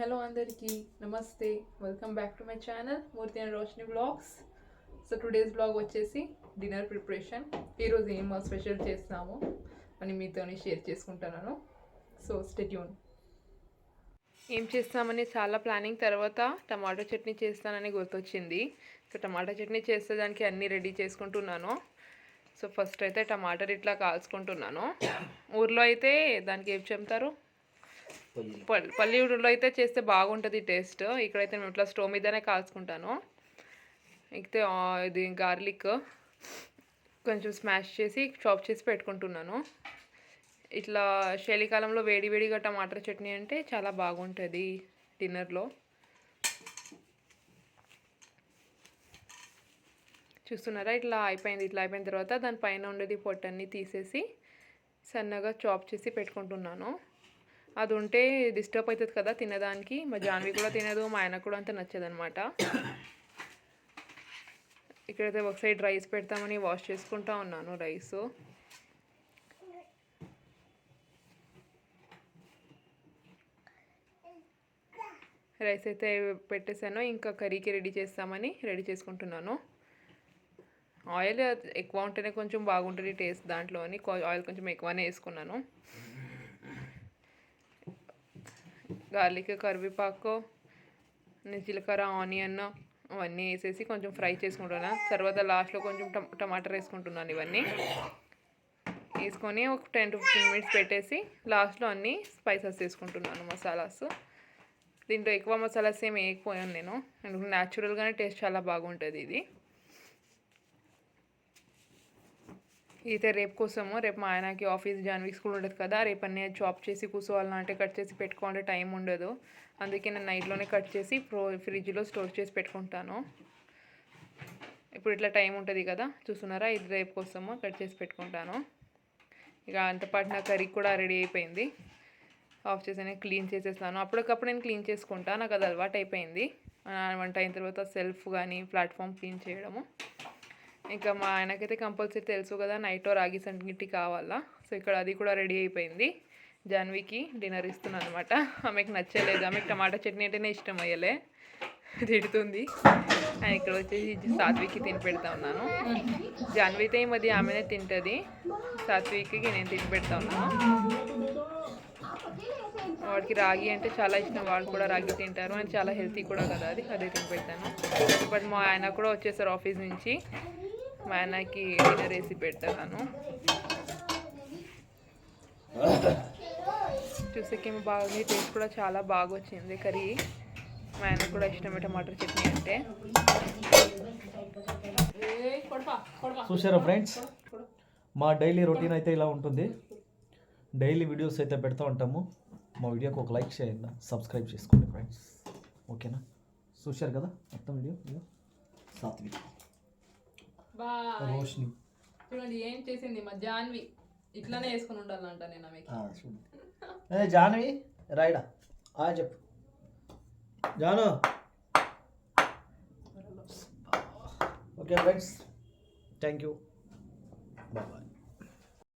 Hello అందరికీ నమస్తే. Welcome back to my channel Murthy and Roshini blogs so today's blog వచ్చేసి dinner preparation ఈరోజు ఏం స్పెషల్ చేస్తున్నాము అని మీతో షేర్ చేసుకుంటున్నాను. సో స్టెట్యూన్ ఏం చేస్తామని చాలా ప్లానింగ్ తర్వాత టమాటో చట్నీ చేస్తానని గుర్తొచ్చింది. సో టమాటో చట్నీ చేస్తే దానికి అన్నీ రెడీ చేసుకుంటున్నాను. సో ఫస్ట్ అయితే టమాటర్ ఇట్లా కాల్చుకుంటున్నాను. ఊర్లో అయితే దానికి ఏం చెప్తారు? పల్లీలో. అయితే చేస్తే బాగుంటుంది టేస్ట్. ఇక్కడైతే మేము ఇట్లా స్టవ్ మీదనే కాల్చుకుంటాను. అయితే ఇది గార్లిక్ కొంచెం స్మాష్ చేసి చాప్ చేసి పెట్టుకుంటున్నాను. ఇట్లా చలికాలంలో వేడి వేడిగా టమాటా చట్నీ అంటే చాలా బాగుంటుంది డిన్నర్లో. చూస్తున్నారా? ఇట్లా అయిపోయింది ఇట్లా అయిపోయిన తర్వాత దానిపైన ఉండేది పొట్టన్ని తీసేసి సన్నగా చాప్ చేసి పెట్టుకుంటున్నాను. అది ఉంటే డిస్టర్బ్ అవుతుంది కదా తినడానికి మా జాన్వి కూడా తినదు మా ఆయన కూడా అంత నచ్చదనమాట. ఇక్కడైతే ఒక సైడ్ రైస్ పెడతామని వాష్ చేసుకుంటా ఉన్నాను రైస్. రైస్ అయితే పెట్టేశాను ఇంకా కర్రీకి రెడీ చేస్తామని రెడీ చేసుకుంటున్నాను. ఆయిల్ ఎక్కువ ఉంటేనే కొంచెం బాగుంటుంది టేస్ట్ దాంట్లోని. ఆయిల్ కొంచెం ఎక్కువనే వేసుకున్నాను. గార్లిక్ కరివేపాకు జీలకర్ర ఆనియన్ అవన్నీ వేసేసి కొంచెం ఫ్రై చేసుకుంటున్నాను తర్వాత లాస్ట్లో కొంచెం టమాటర్ వేసుకుంటున్నాను ఇవన్నీ. వేసుకొని ఒక టెన్ టు ఫిఫ్టీన్ మినిట్స్ పెట్టేసి లాస్ట్లో అన్నీ స్పైసెస్ వేసుకుంటున్నాను మసాలాస్. దీంట్లో ఎక్కువ మసాలాస్ ఏమి వేయకపోయాను నేను. ఎందుకంటే న్యాచురల్గానే టేస్ట్ చాలా బాగుంటుంది ఇది. అయితే రేపు కోసము రేపు మా ఆయనకి ఆఫీస్ జాన్వీ స్కూల్ ఉంటుంది కదా రేపు అన్నీ చాప్ చేసి కూర్చోవాలన్నా అంటే కట్ చేసి పెట్టుకోవాలంటే టైం ఉండదు. అందుకే నేను నైట్లోనే కట్ చేసి ప్రో ఫ్రిడ్జ్లో స్టోర్ చేసి పెట్టుకుంటాను. ఇప్పుడు ఇట్లా టైం ఉంటుంది కదా చూస్తున్నారా? ఇది రేపు కోసము కట్ చేసి పెట్టుకుంటాను. ఇక అంతపాటు నా కర్రీ కూడా రెడీ అయిపోయింది. ఆఫ్ చేసి క్లీన్ చేసేస్తాను. అప్పటికప్పుడు నేను క్లీన్ చేసుకుంటా నాకు అది అలవాటు అయిపోయింది. వంట అయిన తర్వాత సెల్ఫ్ కానీ ప్లాట్ఫామ్ క్లీన్ చేయడము. ఇంకా మా ఆయనకైతే కంపల్సరీ తెలుసు కదా నైట్ రాగి సంగటి కావాలా. సో ఇక్కడ అది కూడా రెడీ అయిపోయింది. జాన్వికి డిన్నర్ ఇస్తున్నాను అనమాట ఆమెకు నచ్చలేదు. ఆమెకు టమాటా చట్నీ అంటేనే ఇష్టం అయ్యలే. తిడుతుంది. అండ్ ఇక్కడ వచ్చేసి సాత్వికి తిని పెడతా ఉన్నాను. జాన్వి అయితే ఈ మధ్య ఆమెనే తింటుంది. సాత్వికి నేను తిని పెడతా ఉన్నాను. వాడికి రాగి అంటే చాలా ఇష్టం. వాళ్ళు కూడా రాగి తింటారు. అండ్ చాలా హెల్తీ కూడా కదా అది. అదే తిని పెడతాను. బట్ మా ఆయన కూడా వచ్చేసారు ఆఫీస్ నుంచి. మా ఆయనకి డిన్నర్ వేసి పెడతాను చూసేకేమో బాగుంది టేస్ట్ కూడా చాలా బాగా వచ్చింది కర్రీ మా ఆయన కూడా ఇష్టమే టమాటా చట్నీ అంటే. చూసారా ఫ్రెండ్స్? మా డైలీ రొటీన్ అయితే ఇలా ఉంటుంది. డైలీ వీడియోస్ అయితే పెడతా ఉంటాము. మా వీడియోకి ఒక లైక్ చేయండి సబ్స్క్రైబ్ చేసుకోండి ఫ్రెండ్స్. ఓకేనా? చూశారు కదా మొత్తం వీడియో? సాత్విక్. రోషిని చూడండి ఏం చేసింది? మా జాన్వి ఇట్లానే వేసుకుని ఉండాలంట నేను ఆమెకి. ఆ, చూడు. ఏ జాన్వి రాయిడా ఆ చెప్పు. Janu. Okay friends. Thank you bye.